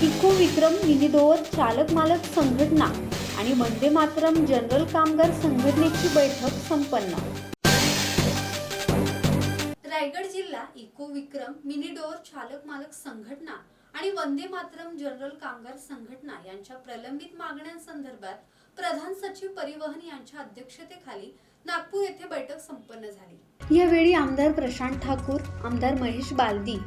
विक्रम मिनिडोअर चालक मालक संघटना आणि वंदे मातरम जनरल कामगार संघटनेची बैठक संपन्न. रायगड जिल्हा इको विक्रम मिनिडोअर चालक मालक संघटना आणि वंदे मातरम जनरल कामगार संघटना यांच्या प्रलंबित मागण्यांसंदर्भात प्रधान सचिव परिवहन यांच्या अध्यक्षतेखाली नागपूर येथे बैठक संपन्न झाली. यावेळी आमदार प्रशांत ठाकूर आमदार महेश बालदी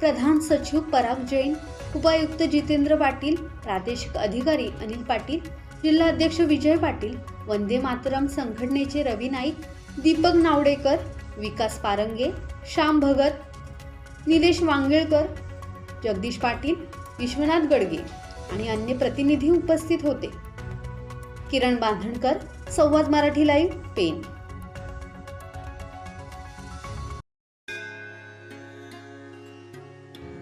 प्रधान सचिव पराग जैन उपायुक्त जितेंद्र पाटील प्रादेशिक अधिकारी अनिल पाटील जिल्हाध्यक्ष विजय पाटील वंदे मातरम संघटनेचे रवी नाईक दीपक नावडेकर विकास पारंगे श्याम भगत निलेश वांगेळकर जगदीश पाटील विश्वनाथ गडगे आणि अन्य प्रतिनिधी उपस्थित होते. किरण बांधणकर संवाद मराठी लाईव्ह पेन